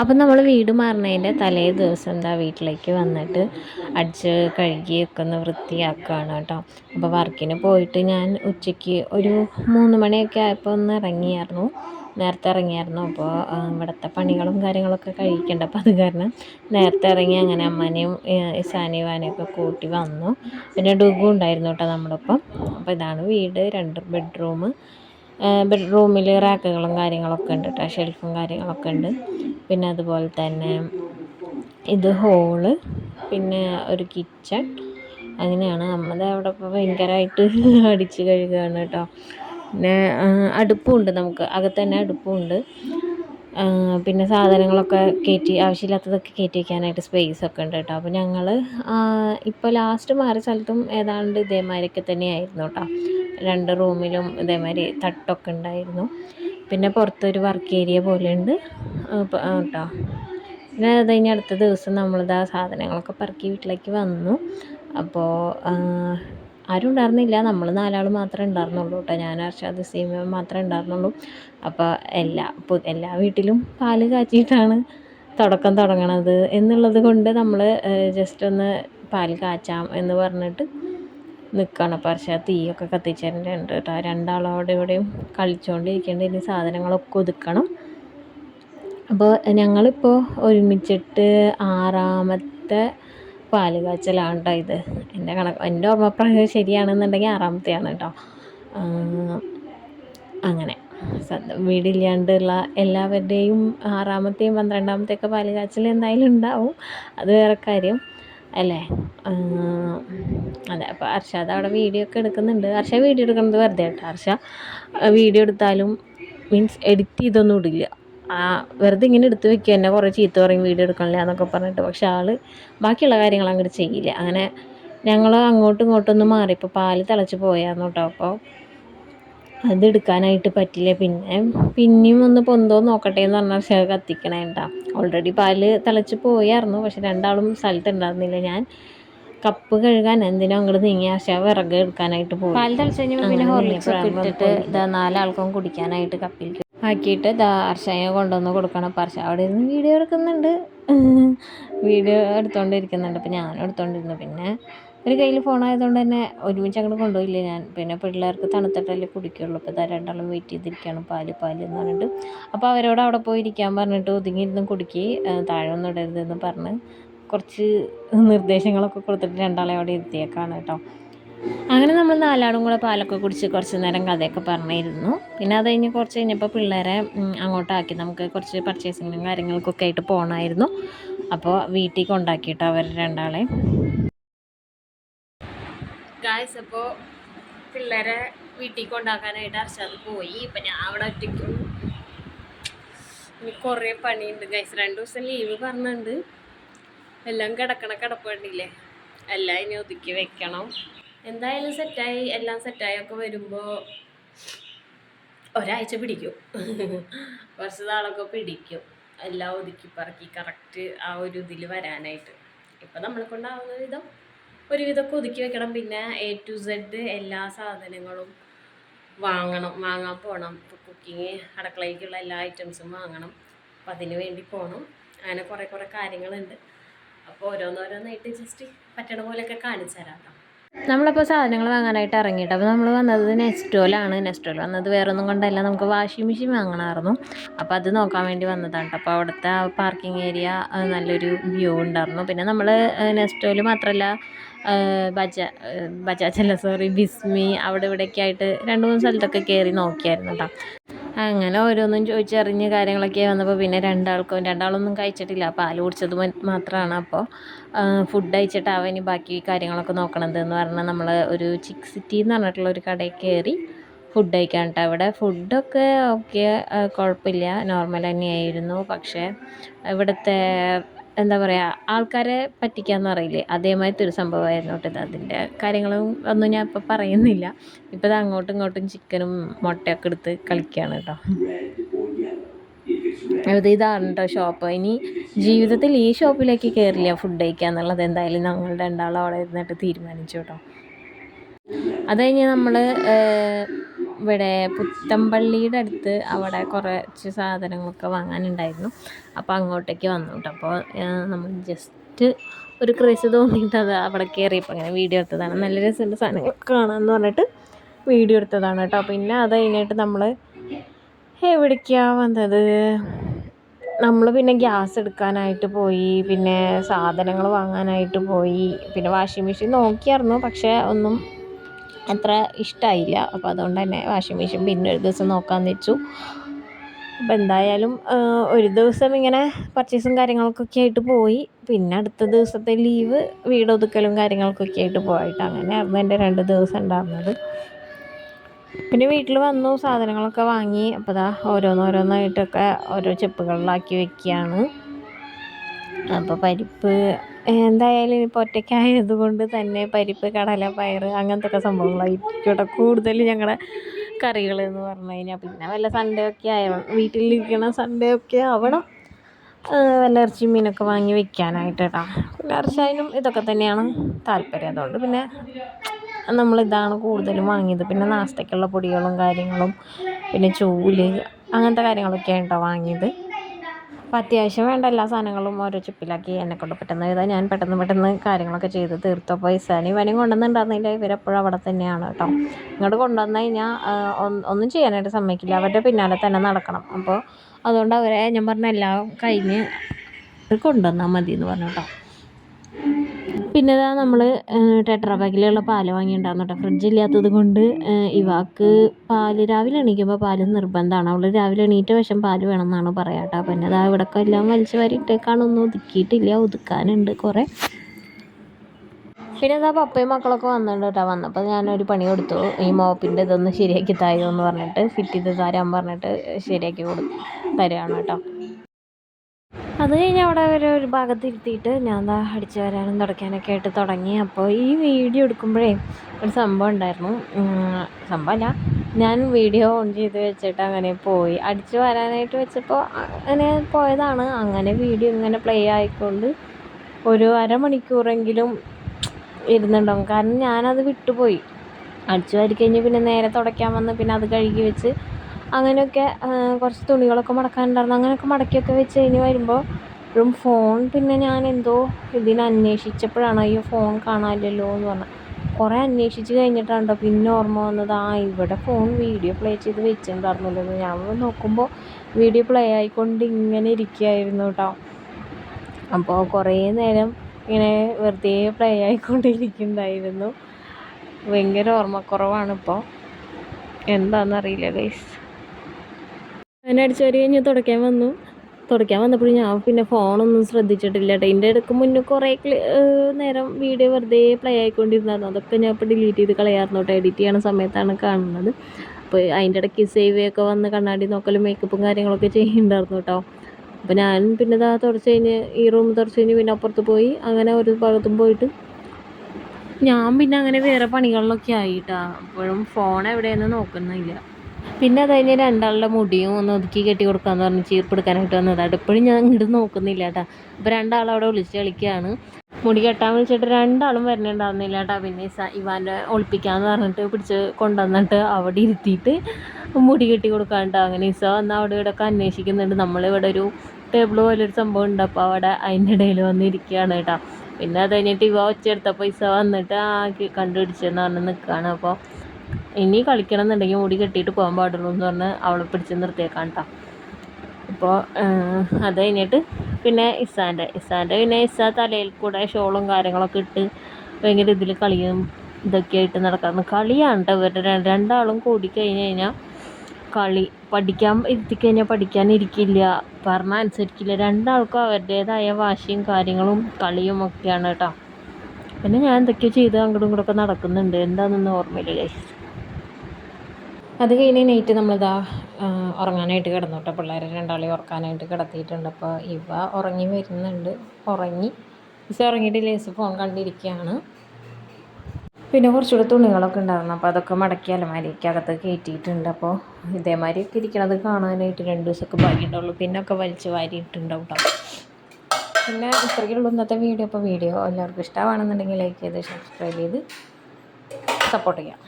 അപ്പം നമ്മൾ വീട് മാറുന്നതിന്റെ തലേ ദിവസം എന്താ വീട്ടിലേക്ക് വന്നിട്ട് അടിച്ച് കഴുകിയൊക്കെ ഒന്ന് വൃത്തിയാക്കുകയാണ് കേട്ടോ. അപ്പോൾ വർക്കിന് പോയിട്ട് ഞാൻ ഉച്ചയ്ക്ക് ഒരു മൂന്ന് മണിയൊക്കെ ആയപ്പോൾ ഒന്ന് ഇറങ്ങിയായിരുന്നു. നേരത്തെ ഇറങ്ങിയായിരുന്നു. അപ്പോൾ ഇവിടുത്തെ പണികളും കാര്യങ്ങളൊക്കെ കഴിക്കണ്ട. അപ്പോൾ അത് കാരണം നേരത്തെ ഇറങ്ങി അങ്ങനെ അമ്മനെയും ഇസാനെയും വാനെയൊക്കെ കൂട്ടി വന്നു. പിന്നെ ഡുഗു ഉണ്ടായിരുന്നു കേട്ടോ നമ്മുടെ ഒപ്പം അപ്പോൾ ഇതാണ് വീട് രണ്ട് ബെഡ്റൂം. ബെഡ്റൂമിൽ റാക്കുകളും കാര്യങ്ങളൊക്കെ ഉണ്ട് കേട്ടോ ഷെൽഫും കാര്യങ്ങളൊക്കെ ഉണ്ട്. പിന്നെ അതുപോലെ തന്നെ ഇത് ഹോൾ പിന്നെ ഒരു കിച്ചൺ. അങ്ങനെയാണ്. നമ്മുടെ അവിടെ ഇപ്പോൾ ഭയങ്കരമായിട്ട് അടിച്ച് കഴുകുകയാണ് കേട്ടോ പിന്നെ അടുപ്പുണ്ട് നമുക്ക്. അകത്ത് തന്നെ അടുപ്പുണ്ട് പിന്നെ സാധനങ്ങളൊക്കെ കയറ്റി ആവശ്യമില്ലാത്തതൊക്കെ കയറ്റി വയ്ക്കാനായിട്ട് സ്പേസ് ഒക്കെ ഉണ്ട് കേട്ടോ. അപ്പോൾ ഞങ്ങൾ ഇപ്പോൾ ലാസ്റ്റ് മാറിയ സ്ഥലത്തും ഏതാണ്ട് ഇതേമാതിരിയൊക്കെ തന്നെയായിരുന്നു കേട്ടോ. രണ്ട് റൂമിലും ഇതേമാതിരി തട്ടൊക്കെ ഉണ്ടായിരുന്നു. പിന്നെ പുറത്തൊരു വർക്ക് ഏരിയ പോലെ ഉണ്ട്. കേട്ടോ പിന്നെ അത് കഴിഞ്ഞ അടുത്ത ദിവസം നമ്മളിതാ സാധനങ്ങളൊക്കെ പറക്കി വീട്ടിലേക്ക് വന്നു. അപ്പോൾ ആരും ഉണ്ടായിരുന്നില്ല. നമ്മൾ നാലാൾ മാത്രമേ ഉണ്ടായിരുന്നുള്ളൂ കേട്ടോ. ഞാൻ അർഷാദ് സീമ മാത്രമേ ഉണ്ടായിരുന്നുള്ളൂ. അപ്പോൾ എല്ലാ എല്ലാ വീട്ടിലും പാൽ കാച്ചിയിട്ടാണ് തുടക്കം തുടങ്ങണത് എന്നുള്ളത് കൊണ്ട് നമ്മൾ ജസ്റ്റ് ഒന്ന് പാൽ കാച്ചാം എന്ന് പറഞ്ഞിട്ട് നിൽക്കുകയാണ് പക്ഷേ തീയൊക്കെ കത്തിച്ചതിന്റെ കേട്ടോ. രണ്ടാളും അവിടെ ഇവിടെയും കളിച്ചുകൊണ്ടിരിക്കേണ്ട ഇനി സാധനങ്ങളൊക്കെ ഒതുക്കണം. അപ്പോൾ ഞങ്ങളിപ്പോൾ ഒരുമിച്ചിട്ട് ആറാമത്തെ പാൽ കാച്ചലാണ് കേട്ടോ ഇത്. എന്റെ കണക്ക് എന്റെ ഓർമ്മപ്രകാരം ശരിയാണെന്നുണ്ടെങ്കിൽ ആറാമത്തെയാണ് കേട്ടോ. അങ്ങനെ. വീടില്ലാണ്ടുള്ള എല്ലാവരുടെയും ആറാമത്തെയും പന്ത്രണ്ടാമത്തെയൊക്കെ പാൽ കാച്ചൽ എന്തായാലും ഉണ്ടാവും. അത് വേറെ കാര്യം അല്ലേ? അതെ. അപ്പോൾ അർഷാദ് അവിടെ വീഡിയോ ഒക്കെ എടുക്കുന്നുണ്ട്. ഹർഷ വീഡിയോ എടുക്കുന്നത് വെറുതെ കേട്ടോ. ഹർഷ വീഡിയോ എടുത്താലും മീൻസ് എഡിറ്റ് ചെയ്തൊന്നും ഇടില്ല. വെറുതെ ഇങ്ങനെ എടുത്ത് വെക്കുക. എന്നെ കുറേ ചീത്ത പറയും വീഡിയോ എടുക്കണില്ല എന്നൊക്കെ പറഞ്ഞിട്ട്. പക്ഷെ ആൾ ബാക്കിയുള്ള കാര്യങ്ങൾ അങ്ങോട്ട് ചെയ്യില്ല. അങ്ങനെ ഞങ്ങൾ അങ്ങോട്ടും ഇങ്ങോട്ടും ഒന്ന് മാറി. ഇപ്പോൾ പാൽ തിളച്ച് പോയായിരുന്നു കേട്ടോ. അപ്പോൾ അതെടുക്കാനായിട്ട് പറ്റില്ല. പിന്നെ പിന്നെയും ഒന്ന് പൊന്തോ നോക്കട്ടെ എന്ന് പറഞ്ഞാൽ പക്ഷേ കത്തിക്കണേ കേട്ടോ ഓൾറെഡി പാൽ തിളച്ച് പോയായിരുന്നു. പക്ഷെ രണ്ടാളും സ്ഥലത്ത് ഉണ്ടായിരുന്നില്ല. ഞാൻ കപ്പ് കഴുകാൻ എന്തിനോ അങ്ങോട്ട് നീങ്ങി. പക്ഷേ വിറക് എടുക്കാനായിട്ട് പോയി. പാൽ തിളച്ച് കഴിഞ്ഞാൽ പിന്നെ ഹോർലിക്സ് ഇട്ടിട്ട് നാലാൾക്കും കുടിക്കാനായിട്ട് കപ്പിൽ ആക്കിയിട്ട് ദാ കൊണ്ടുവന്ന് കൊടുക്കണം. അർഷ അവിടെ ഇരുന്ന് വീഡിയോ എടുക്കുന്നുണ്ട്. വീഡിയോ എടുത്തുകൊണ്ടിരിക്കുന്നുണ്ട് അപ്പം ഞാനും എടുത്തുകൊണ്ടിരുന്നു പിന്നെ ഒരു കയ്യിൽ ഫോൺ ആയതുകൊണ്ട് തന്നെ ഒരുമിച്ച് അങ്ങോട്ട് കൊണ്ടുപോയില്ല ഞാൻ. പിന്നെ പിള്ളേർക്ക് തണുത്തിട്ടല്ലേ കുടിക്കുള്ളൂ. അപ്പോൾ ഇതാ രണ്ടാളും വെയിറ്റ് ചെയ്തിരിക്കുകയാണ്. പാൽ പാൽ എന്ന് പറഞ്ഞിട്ട്. അപ്പോൾ അവരോട് അവിടെ പോയി ഇരിക്കാൻ പറഞ്ഞിട്ട് ഒതുങ്ങിയിരുന്ന് കുടുക്കി താഴെ ഒന്നും ഇടരുതെന്ന് പറഞ്ഞ് കുറച്ച് നിർദ്ദേശങ്ങളൊക്കെ കൊടുത്തിട്ട് രണ്ടാളെ അവിടെ ഇരുത്തിയേക്കാണ് കേട്ടോ. അങ്ങനെ നമ്മൾ നാലാളും കൂടെ പാലൊക്കെ കുടിച്ച് കുറച്ച് നേരം കഥയൊക്കെ പറഞ്ഞിരുന്നു. പിന്നെ അത് കഴിഞ്ഞ് കുറച്ച് കഴിഞ്ഞപ്പോൾ പിള്ളേരെ അങ്ങോട്ടാക്കി നമുക്ക് കുറച്ച് പർച്ചേസിങ്ങിനും കാര്യങ്ങൾക്കൊക്കെ ആയിട്ട് പോകണമായിരുന്നു അപ്പോൾ വീട്ടിൽ കൊണ്ടാക്കിയിട്ട് അവർ രണ്ടാളെ. ഗായ്സ് അപ്പോൾ പിള്ളേരെ വീട്ടിൽ കൊണ്ടാക്കാനായിട്ട് അർഷാദ് പോയി. ഇപ്പം ഞാൻ അവിടെ ഒറ്റയ്ക്കും കുറേ പണിയുണ്ട്. ഗൈസ് രണ്ട് ദിവസം ലീവ് പറഞ്ഞിട്ടുണ്ട്. എല്ലാം കിടക്കണ കിടപ്പ് വേണ്ടിയില്ലേ എല്ലാം ഇനി ഒതുക്കി വെക്കണം. എന്തായാലും സെറ്റായി എല്ലാം സെറ്റായി ഒക്കെ വരുമ്പോൾ ഒരാഴ്ച പിടിക്കും. കുറച്ച് നാളൊക്കെ പിടിക്കും. എല്ലാം ഒതുക്കി പറക്കി കറക്റ്റ് ആ ഒരു ഇതിൽ വരാനായിട്ട്. ഇപ്പം നമ്മളെ കൊണ്ടാവുന്ന വിധം ഒരുവിധമൊക്കെ ഒതുക്കി വെക്കണം. പിന്നെ എ ടു സെഡ് എല്ലാ സാധനങ്ങളും വാങ്ങണം. വാങ്ങാൻ പോകണം ഇപ്പോൾ കുക്കിങ് അടുക്കളയ്ക്കുള്ള എല്ലാ ഐറ്റംസും വാങ്ങണം. അപ്പം അതിന് വേണ്ടി പോകണം അങ്ങനെ കുറേ കുറേ കാര്യങ്ങളുണ്ട്. അപ്പോൾ ഓരോന്നോരോന്നായിട്ട് ജസ്റ്റ് പറ്റണ പോലെയൊക്കെ കാണിച്ചു തരാം നമ്മളപ്പോൾ സാധനങ്ങൾ വാങ്ങാനായിട്ട് ഇറങ്ങിയിട്ട് അപ്പോൾ നമ്മൾ വന്നത് നെസ്റ്റോലാണ് നെസ്റ്റോൽ വന്നത് വേറെ ഒന്നും കൊണ്ടല്ല. നമുക്ക് വാഷിംഗ് മെഷീൻ വാങ്ങണമായിരുന്നു. അപ്പോൾ അത് നോക്കാൻ വേണ്ടി വന്നതാണ് അപ്പോൾ അവിടുത്തെ പാർക്കിംഗ് ഏരിയ നല്ലൊരു വ്യൂ ഉണ്ടായിരുന്നു. പിന്നെ നമ്മൾ നെസ്റ്റോയിൽ മാത്രമല്ല ബജ ബജാജ് അല്ല സോറി ബിസ്മി അവിടെ ഇവിടെയൊക്കെ ആയിട്ട് രണ്ട് മൂന്ന് സ്ഥലത്തൊക്കെ കയറി നോക്കിയായിരുന്നു കേട്ടോ അങ്ങനെ ഓരോന്നും ചോദിച്ചറിഞ്ഞ് കാര്യങ്ങളൊക്കെ വന്നപ്പോൾ പിന്നെ രണ്ടാൾക്കും രണ്ടാളൊന്നും കഴിച്ചിട്ടില്ല. പാൽ കുടിച്ചത് മാത്രമാണ് അപ്പോൾ ഫുഡ് കഴിച്ചിട്ട് അവന് ബാക്കി കാര്യങ്ങളൊക്കെ നോക്കണത് എന്ന് പറഞ്ഞാൽ നമ്മൾ ഒരു ചിക്ക് സിറ്റി എന്ന് പറഞ്ഞിട്ടുള്ള ഒരു കടയിൽ കയറി ഫുഡ് കഴിക്കാൻ കേട്ടോ അവിടെ ഫുഡൊക്കെ ഓക്കെ കുഴപ്പമില്ല. നോർമൽ തന്നെയായിരുന്നു. പക്ഷേ ഇവിടുത്തെ എന്താ പറയുക ആൾക്കാരെ പറ്റിക്കാന്ന് പറയില്ലേ? അതേമാതിരത്തെ ഒരു സംഭവമായിരുന്നു കേട്ടോ ഇത്. അതിന്റെ കാര്യങ്ങളും ഒന്നും ഞാൻ ഇപ്പോൾ പറയുന്നില്ല. ഇപ്പോൾ ഇത് അങ്ങോട്ടും ഇങ്ങോട്ടും ചിക്കനും മുട്ടയൊക്കെ എടുത്ത് കളിക്കുകയാണ് കേട്ടോ. അത് ഇതാണ് കേട്ടോ ഷോപ്പ് ഇനി ജീവിതത്തിൽ ഈ ഷോപ്പിലേക്ക് കയറില്ല ഫുഡ് കഴിക്കുക എന്നുള്ളത്. എന്തായാലും ഞങ്ങൾ രണ്ടാളും അവിടെ ഇരുന്നിട്ട് തീരുമാനിച്ചു കേട്ടോ. അത് കഴിഞ്ഞ് നമ്മൾ ഇവിടെ പുത്തമ്പള്ളിയുടെ അടുത്ത് അവിടെ കുറച്ച് സാധനങ്ങളൊക്കെ വാങ്ങാനുണ്ടായിരുന്നു. അപ്പോൾ അങ്ങോട്ടേക്ക് വന്നു കേട്ടോ. അപ്പോൾ നമ്മൾ ജസ്റ്റ് ഒരു ക്രേസ് തോന്നിയിട്ട് അത് അവിടെ കയറിയപ്പോൾ അങ്ങനെ വീഡിയോ എടുത്തതാണ്. നല്ല രസമുള്ള സാധനങ്ങളൊക്കെ കാണാമെന്ന് പറഞ്ഞിട്ട് വീഡിയോ എടുത്തതാണ് കേട്ടോ. പിന്നെ അത് കഴിഞ്ഞിട്ട് നമ്മൾ എവിടേക്കാണ് വന്നത്? നമ്മൾ പിന്നെ ഗ്യാസ് എടുക്കാനായിട്ട് പോയി. പിന്നെ സാധനങ്ങൾ വാങ്ങാനായിട്ട് പോയി. പിന്നെ വാഷിംഗ് മെഷീൻ നോക്കിയായിരുന്നു. പക്ഷേ ഒന്നും അത്ര ഇഷ്ടമായില്ല അപ്പോൾ അതുകൊണ്ട് തന്നെ വാഷിംഗ് മെഷീൻ പിന്നെ ഒരു ദിവസം നോക്കാമെന്ന് വെച്ചു. അപ്പോൾ എന്തായാലും ഒരു ദിവസം ഇങ്ങനെ പർച്ചേസും കാര്യങ്ങൾക്കൊക്കെ ആയിട്ട് പോയി. പിന്നെ അടുത്ത ദിവസത്തെ ലീവ് വീടൊതുക്കലും കാര്യങ്ങൾക്കൊക്കെ ആയിട്ട് പോയിട്ട് അങ്ങനെയായിരുന്നു എന്റെ രണ്ട് ദിവസം ഉണ്ടായിരുന്നത്. പിന്നെ വീട്ടിൽ വന്നു സാധനങ്ങളൊക്കെ വാങ്ങി. അപ്പോൾ ദാ ഓരോന്നോരോന്നായിട്ടൊക്കെ ഓരോ ചെപ്പുകളിലാക്കി വെക്കുകയാണ്. അപ്പോൾ പരിപ്പ് എന്തായാലും ഇപ്പോൾ ഒറ്റയ്ക്കായത് കൊണ്ട് തന്നെ പരിപ്പ് കടല പയർ അങ്ങനത്തെ ഒക്കെ സംഭവങ്ങളായിരിക്കും കൂടുതൽ ഞങ്ങളുടെ കറികൾ എന്ന് പറഞ്ഞു കഴിഞ്ഞാൽ പിന്നെ വല്ല സൺഡേ ഒക്കെ ആയാലും വീട്ടിലിരിക്കണ സൺഡേ ഒക്കെ ആവണം. വല്ല ഇറച്ചി മീനൊക്കെ വാങ്ങി വെക്കാനായിട്ട് കേട്ടോ. പിന്നെ ഇറച്ചായാലും ഇതൊക്കെ തന്നെയാണ് താല്പര്യം. അതുകൊണ്ട് പിന്നെ നമ്മളിതാണ് കൂടുതലും വാങ്ങിയത്. പിന്നെ നാസ്തയ്ക്കുള്ള പൊടികളും കാര്യങ്ങളും പിന്നെ ചൂൽ അങ്ങനത്തെ കാര്യങ്ങളൊക്കെയാണ് കേട്ടോ വാങ്ങിയത്. അപ്പോൾ അത്യാവശ്യം വേണ്ട എല്ലാ സാധനങ്ങളും ഓരോ ചിപ്പിലാക്കി എന്നെക്കൊണ്ട് പെട്ടെന്ന് എഴുതാൻ ഞാൻ പെട്ടെന്ന് പെട്ടെന്ന് കാര്യങ്ങളൊക്കെ ചെയ്ത് തീർത്തു. അപ്പോൾ ഇസാനി ഇവനും കൊണ്ടുവന്നിട്ടുണ്ടായിരുന്നില്ല. ഇവരെപ്പോഴും അവിടെ തന്നെയാണ് കേട്ടോ. ഇങ്ങോട്ട് കൊണ്ടുവന്നു കഴിഞ്ഞാൽ ഒന്നും ചെയ്യാനായിട്ട് സമ്മതിക്കില്ല. അവരുടെ പിന്നാലെ തന്നെ നടക്കണം. അപ്പോൾ അതുകൊണ്ട് അവരെ ഞാൻ പറഞ്ഞ എല്ലാം കഴിഞ്ഞ് കൊണ്ടുവന്നാൽ മതി എന്ന് പറഞ്ഞു കേട്ടോ. പിന്നെ ഇതാ നമ്മൾ ടെട്രാ പാക്കിലുള്ള പാൽ വാങ്ങിയിട്ടുണ്ടായിരുന്നു കേട്ടോ ഫ്രിഡ്ജ് ഇല്ലാത്തത് കൊണ്ട് ഇവാക്ക് പാൽ രാവിലെ എണീക്കുമ്പോൾ പാൽ നിർബന്ധമാണ് അവൾ രാവിലെ എണീറ്റ വശം പാൽ വേണമെന്നാണ് പറയുക കേട്ടോ പിന്നെ ഇതാ ഇവിടെയൊക്കെ എല്ലാം വലിച്ചു വാരിയിട്ടേക്കാണ് ഇട്ടേക്കാണൊന്നും ഒതുക്കിയിട്ടില്ല. ഒതുക്കാനുണ്ട് കുറേ. പിന്നെ ഇതാ പപ്പയും മക്കളൊക്കെ വന്നിട്ടുണ്ട് കേട്ടോ വന്നപ്പോൾ ഞാനൊരു പണി കൊടുത്തു. ഈ മോപ്പിന്റെ ഇതൊന്ന് ശരിയാക്കി തായോ എന്ന് പറഞ്ഞിട്ട് ഫിറ്റ് ചെയ്ത് തരാൻ പറഞ്ഞിട്ട് ശരിയാക്കി കൊടു തരുകയാണ് കേട്ടോ അത് കഴിഞ്ഞ് അവിടെ ഒരു ഒരു ഭാഗത്ത് ഇരുത്തിയിട്ട് ഞാൻ എന്താ അടിച്ചു വരാനും തുടയ്ക്കാനൊക്കെ ആയിട്ട് തുടങ്ങി. അപ്പോൾ ഈ വീഡിയോ എടുക്കുമ്പോഴേ ഒരു സംഭവം ഉണ്ടായിരുന്നു. സംഭവമല്ല ഞാൻ വീഡിയോ ഓൺ ചെയ്ത് വെച്ചിട്ട് അങ്ങനെ പോയി. അടിച്ചു വരാനായിട്ട് വെച്ചപ്പോൾ അങ്ങനെ പോയതാണ്. അങ്ങനെ വീഡിയോ ഇങ്ങനെ പ്ലേ ആയിക്കൊണ്ട് ഒരു അരമണിക്കൂറെങ്കിലും ഇരുന്നുണ്ടാവും കാരണം ഞാനത് വിട്ടുപോയി. അടിച്ചു വാരി കഴിഞ്ഞ് പിന്നെ നേരെ തുടയ്ക്കാൻ വന്ന് പിന്നെ അത് കഴുകി വെച്ച് അങ്ങനെയൊക്കെ കുറച്ച് തുണികളൊക്കെ മടക്കാനുണ്ടായിരുന്നു. അങ്ങനെയൊക്കെ മടക്കിയൊക്കെ വെച്ച് കഴിഞ്ഞ് വരുമ്പോൾ ഒരു ഫോൺ പിന്നെ ഞാൻ എന്തോ ഇതിന് അന്വേഷിച്ചപ്പോഴാണ് അയ്യോ ഫോൺ കാണാനില്ലല്ലോ എന്ന് പറഞ്ഞത്. കുറേ അന്വേഷിച്ച് കഴിഞ്ഞിട്ടാണ് പിന്നെ ഓർമ്മ വന്നത് ആ ഇവിടെ ഫോൺ വീഡിയോ പ്ലേ ചെയ്ത് വെച്ചിട്ടുണ്ടായിരുന്നല്ലോ ഞാൻ നോക്കുമ്പോൾ വീഡിയോ പ്ലേ ആയിക്കൊണ്ട് ഇങ്ങനെ ഇരിക്കുകയായിരുന്നു കേട്ടോ അപ്പോൾ കുറേ നേരം ഇങ്ങനെ വെറുതെ പ്ലേ ആയിക്കൊണ്ടിരിക്കുന്നുണ്ടായിരുന്നു ഭയങ്കര ഓർമ്മക്കുറവാണിപ്പോൾ എന്താണെന്നറിയില്ല ഗൈസ് അങ്ങനെ അടിച്ചു വരി കഴിഞ്ഞ് തുടയ്ക്കാൻ വന്നു. തുടയ്ക്കാൻ വന്നപ്പോഴും ഞാൻ പിന്നെ ഫോണൊന്നും ശ്രദ്ധിച്ചിട്ടില്ല കേട്ടോ എന്റെ ഇടയ്ക്ക് മുന്നേ കുറേ നേരം വീഡിയോ വെറുതെ പ്ലേ ആയിക്കൊണ്ടിരുന്നായിരുന്നു. അതൊക്കെ ഞാൻ ഇപ്പോൾ ഡിലീറ്റ് ചെയ്ത് കളയാറുണ്ട് കേട്ടോ എഡിറ്റ് ചെയ്യണ സമയത്താണ് കാണുന്നത്. അപ്പോൾ അതിന്റെ ഇടയ്ക്ക് സേവ് ഒക്കെ വന്ന് കണ്ണാടി നോക്കലും മേക്കപ്പും കാര്യങ്ങളൊക്കെ ചെയ്യുന്നുണ്ടായിരുന്നു കേട്ടോ അപ്പോൾ ഞാൻ പിന്നെ ഇതാ തുടച്ച് കഴിഞ്ഞ് ഈ റൂം തുടച്ച് കഴിഞ്ഞ് പിന്നെ അപ്പുറത്ത് പോയി. അങ്ങനെ ഒരു ഭാഗത്തും പോയിട്ട് ഞാൻ പിന്നെ അങ്ങനെ വേറെ പണികളിലൊക്കെ ആയിട്ടാ അപ്പോഴും ഫോൺ എവിടെയെന്ന് നോക്കുന്നില്ല. പിന്നെ അത് കഴിഞ്ഞ് രണ്ടാളുടെ മുടിയും ഒന്ന് ഒതുക്കി കെട്ടി കൊടുക്കാന്ന് പറഞ്ഞ് ചീർപ്പെടുക്കാനായിട്ട് വന്നതാണ് ഇപ്പോഴും ഞാൻ ഇങ്ങോട്ട് നോക്കുന്നില്ല കേട്ടോ. അപ്പോൾ രണ്ടാളും അവിടെ വിളിച്ച് കളിക്കുകയാണ് മുടി കെട്ടാൻ വിളിച്ചിട്ട് രണ്ടാളും വരണുണ്ടാവുന്നില്ല കേട്ടോ. പിന്നെ ഇവാന്റെ ഒളിപ്പിക്കാന്ന് പറഞ്ഞിട്ട് പിടിച്ച് കൊണ്ടുവന്നിട്ട് അവിടെ ഇരുത്തിയിട്ട് മുടി കെട്ടി കൊടുക്കാണ്ട് അങ്ങനെ ഇസ വന്ന് അവിടെ ഇവിടെ ഒക്കെ അന്വേഷിക്കുന്നുണ്ട്. നമ്മളിവിടെ ഒരു ടേബിൾ പോലെ ഒരു സംഭവം ഉണ്ട്. അപ്പോൾ അവിടെ അതിന്റെ ഇടയിൽ വന്നിരിക്കുകയാണ് കേട്ടോ. പിന്നെ അത് കഴിഞ്ഞിട്ട് ഇവ ഒച്ചെടുത്തപ്പോൾ ഇസ വന്നിട്ട് ആ കണ്ടുപിടിച്ചെന്ന് പറഞ്ഞ് നിൽക്കുകയാണ് അപ്പോൾ ഇനി കളിക്കണം എന്നുണ്ടെങ്കിൽ മുടി കെട്ടിയിട്ട് പോകാൻ പാടുള്ളൂ എന്ന് പറഞ്ഞ് അവളെ പിടിച്ച് നിർത്തിയേക്കാം കേട്ടോ അപ്പോൾ അത് കഴിഞ്ഞിട്ട് പിന്നെ ഇസാന്റെ ഇസാന്റെ പിന്നെ ഇസ തലയിൽ കൂടെ ഷോളും കാര്യങ്ങളൊക്കെ ഇട്ട് ഭയങ്കര ഇതിൽ കളിയും ഇതൊക്കെ ആയിട്ട് നടക്കാറ് കളിയാണ് കേട്ടോ ഇവരുടെ രണ്ടാളും കൂടി കഴിഞ്ഞ് കഴിഞ്ഞാൽ കളി പഠിക്കാൻ എത്തിക്കഴിഞ്ഞാൽ പഠിക്കാൻ ഇരിക്കില്ല. പറഞ്ഞാൽ അനുസരിക്കില്ല. രണ്ടാൾക്കും അവരുടേതായ വാശിയും കാര്യങ്ങളും കളിയും ഒക്കെയാണ് കേട്ടോ പിന്നെ ഞാൻ എന്തൊക്കെയോ ചെയ്ത് അങ്ങോട്ടും ഇങ്ങോട്ടൊക്കെ നടക്കുന്നുണ്ട്. എന്താണെന്നൊന്നും ഓർമ്മയില്ല അത് കഴിഞ്ഞ് നൈറ്റ് നമ്മളിതാ ഉറങ്ങാനായിട്ട് കിടന്നു കേട്ടോ പിള്ളേരെ രണ്ടാളെ ഉറക്കാനായിട്ട് കിടത്തിയിട്ടുണ്ട്. അപ്പോൾ ഇവ ഉറങ്ങി വരുന്നുണ്ട്. ഉറങ്ങി. ഇസ ഉറങ്ങിയിട്ട് ലേസ് ഫോൺ കണ്ടിരിക്കുകയാണ് പിന്നെ കുറച്ചുകൂടെ തുണികളൊക്കെ ഉണ്ടായിരുന്നു. അപ്പോൾ അതൊക്കെ മടക്കി അലമാരിക്ക് അകത്ത് കയറ്റിയിട്ടുണ്ട്. അപ്പോൾ ഇതേമാതിരിയൊക്കെ ഇരിക്കണത് കാണാനായിട്ട് രണ്ട് ദിവസമൊക്കെ ഭാഗ്യമുണ്ടാവുള്ളൂ. പിന്നെ ഒക്കെ വലിച്ച് വാരിയിട്ടുണ്ടാവും കേട്ടോ പിന്നെ ഇത്രയ്ക്കുള്ളൂ ഇന്നത്തെ വീഡിയോ. അപ്പോൾ വീഡിയോ എല്ലാവർക്കും ഇഷ്ടമാണെന്നുണ്ടെങ്കിൽ ലൈക്ക് ചെയ്ത് സബ്സ്ക്രൈബ് ചെയ്ത് സപ്പോർട്ട് ചെയ്യാം.